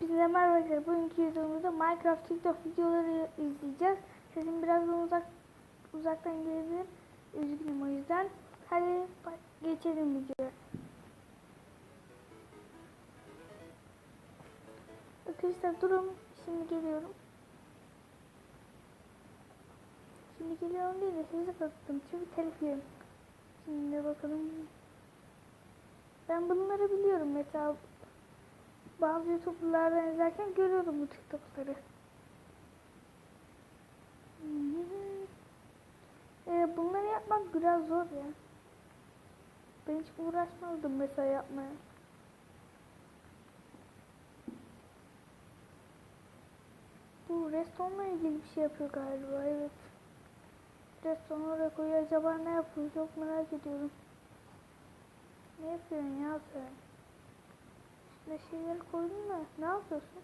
Hepinize merhaba arkadaşlar. Bugünkü videomuzda Minecraft TikTok videoları izleyeceğiz. Sesim birazdan uzak uzaktan gelebilir. Üzgünüm o yüzden. Hadi geçelim videoya. Arkadaşlar durun. Şimdi geliyorum. Şimdi geliyorum değil de sizi kapattım. Çünkü telif. Şimdi bakalım. Ben bunları biliyorum mesela bazı YouTuber'lardan izlerken görüyorum bu TikTok'ları. Ee, bunları yapmak biraz zor ya. Ben hiç uğraşmazdım mesela yapmaya. Bu restonla ilgili bir şey yapıyor galiba evet. Reston oraya acaba ne yapıyor çok merak ediyorum. Ne yapıyorsun ya sen? Ne şeyleri koydun da ne yapıyorsun?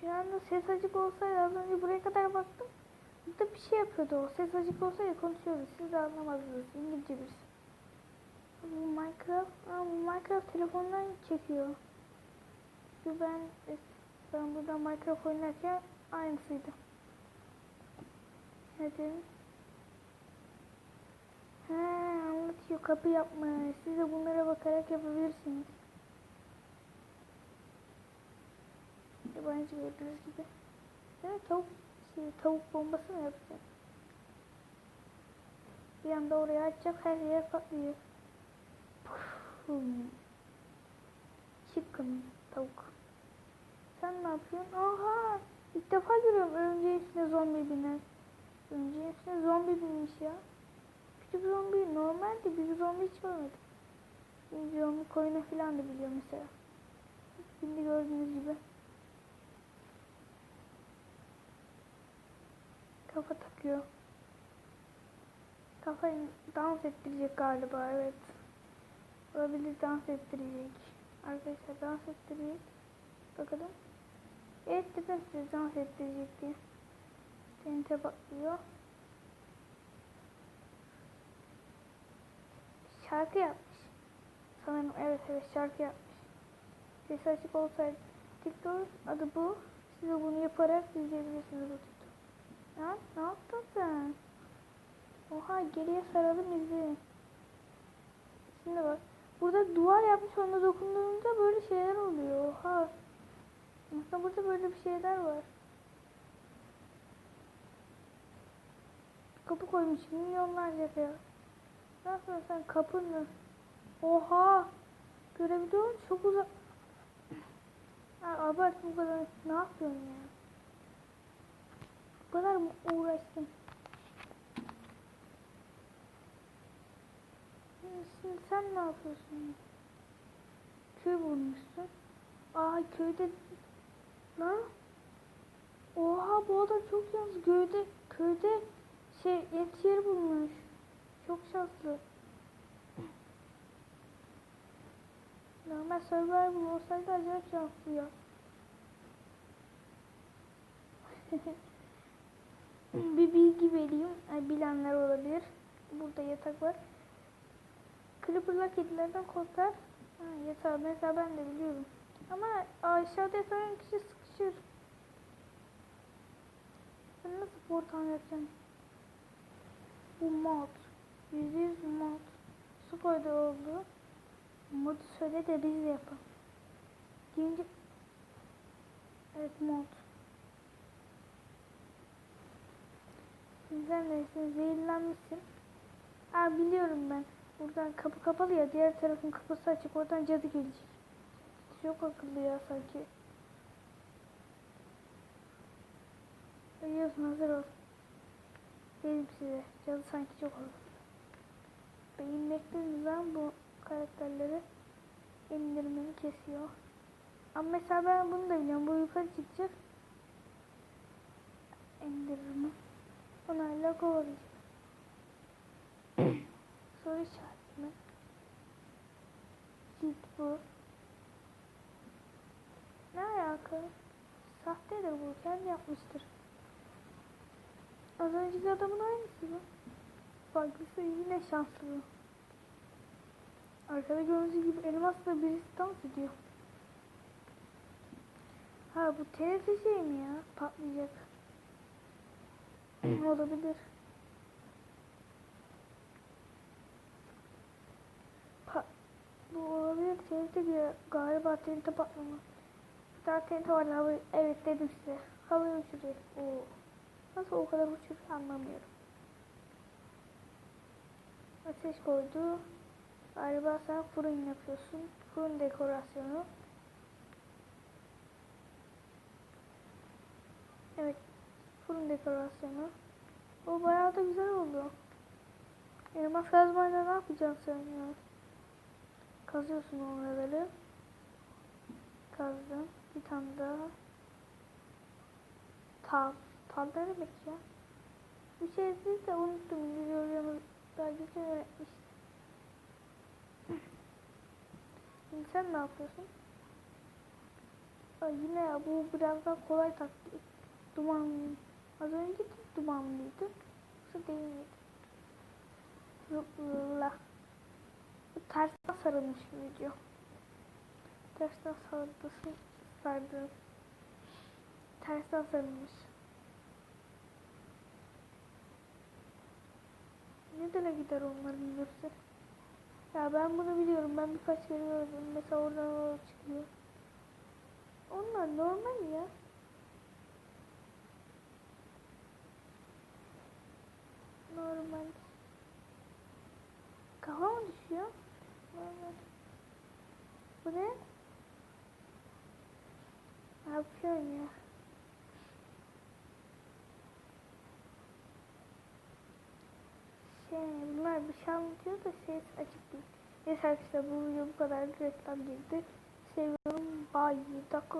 Şu anda ses açık olsaydı az önce buraya kadar baktım. Burada bir şey yapıyordu o. Ses açık olsaydı konuşuyordu. Siz de anlamazdınız. İngilizce birisi. Bu Minecraft, aa, bu Minecraft telefondan çekiyor. Çünkü ben ben burada Minecraft oynarken aynısıydı. Hadi. He anlatıyor kapı yapmayı. Siz de bunlara bakarak yapabilirsiniz. Yabancı gördüğünüz gibi. Evet tavuk, şey, tavuk bombası mı yapacak? Bir anda oraya açacak her yer patlıyor. Pum. Chicken tavuk. Sen ne yapıyorsun? Aha! İlk defa görüyorum örümceğin üstüne zombi binen. Örümceğin üstüne zombi binmiş ya. Küçük zombi normaldi. Büyük zombi hiç görmedim. Büyük zombi koyunu falan da biliyor mesela. Şimdi gördüğünüz gibi. Kafa takıyor. Kafayı dans ettirecek galiba evet. Olabilir dans ettirecek. Arkadaşlar dans ettirecek. Bakalım. Evet dedim size dans ettirecek diye. TNT patlıyor. Şarkı yapmış. Sanırım evet evet şarkı yapmış. Sesi açık olsaydı TikTok adı bu. Siz de bunu yaparak izleyebilirsiniz bu TikTok. Ya ne yaptın sen? Oha geriye saralım izleyin. Şimdi bak. Burada duvar yapmış ona dokunduğunda böyle şeyler oluyor. Oha. Aslında burada böyle bir şeyler var. Kapı koymuş milyonlarca kere. Ne yapıyorsun sen kapını? Oha! Görebiliyor musun? Çok uzak. Ha, abart bu kadar. Ne yapıyorsun ya? Bu kadar mı uğraştın? Şimdi sen ne yapıyorsun? Köy bulmuşsun. Aa köyde... Lan? Oha bu adam çok yalnız köyde, köyde şey et yeri bulmuş çok şanslı. Normal Survivor olsaydı acayip şanslı ya. bir bilgi vereyim. Bilenler olabilir. Burada yatak var. Creeper'la kedilerden korkar. Ha, yatağı mesela ben de biliyorum. Ama aşağıda yatan kişi sıkışır. Ben nasıl portal yapacağım? Bu map. %100 mod. Skoda oldu. Modu söyle de biz de yapalım. Deyince Evet mod. Sizden de zehirlenmişsin. Aa biliyorum ben. Buradan kapı kapalı ya. Diğer tarafın kapısı açık. Oradan cadı gelecek. Çok akıllı ya sanki. Biliyorsun hazır ol. Dedim size. Cadı sanki çok akıllı. Beğenmektiniz lan bu karakterleri indirmeni kesiyor. Ama mesela ben bunu da biliyorum. Bu yukarı çıkacak. İndirimi. Onlarla kovalayacak. Soru işareti mi? Git bu. Ne alaka? Sahtedir bu. Kendi yapmıştır. Az önceki adamın aynısı bu. Bak yine şanslı. Arkada gördüğünüz gibi elmasla birisi dans ediyor. Ha bu TNT şey mi ya? Patlayacak. Olabilir. Pa bu olabilir. TNT diyor. Galiba TNT patlama. Bir tane TNT var hava. Evet dedim size. Havaya uçuruyor. Oo. Nasıl o kadar uçuruyor anlamıyorum. Ateş koydu. Galiba sen fırın yapıyorsun. Fırın dekorasyonu. Evet. Fırın dekorasyonu. O bayağı da güzel oldu. Elmas kazmayla ne yapacaksın sen ya? Kazıyorsun oraları. Kazdım. Bir tane daha. Tav. Tav ne demek ya? Bir şey değil de unuttum. İngilizce daha geçen öğretmiştim. Şimdi sen ne yapıyorsun? Aa, yine ya bu biraz daha kolay taktik. Dumanlı. Az önceki dumanlıydı. Yoksa değil miydi? Zıpla. Bu tersten sarılmış video. Tersten sarıldısı sardı. Tersten sarılmış. Nereye gider onlar bilmiyorsa. Ya ben bunu biliyorum. Ben birkaç kere gördüm. Mesela oradan o çıkıyor. Onlar normal ya. Normal. Kafa mı düşüyor? Normal. Bu ne? Ne yapıyorsun ya? Şey, bunlar bir şey anlatıyor da ses açık değil. Neyse arkadaşlar bu video bu kadar reklam girdi. Seviyorum. Bye. Dakika.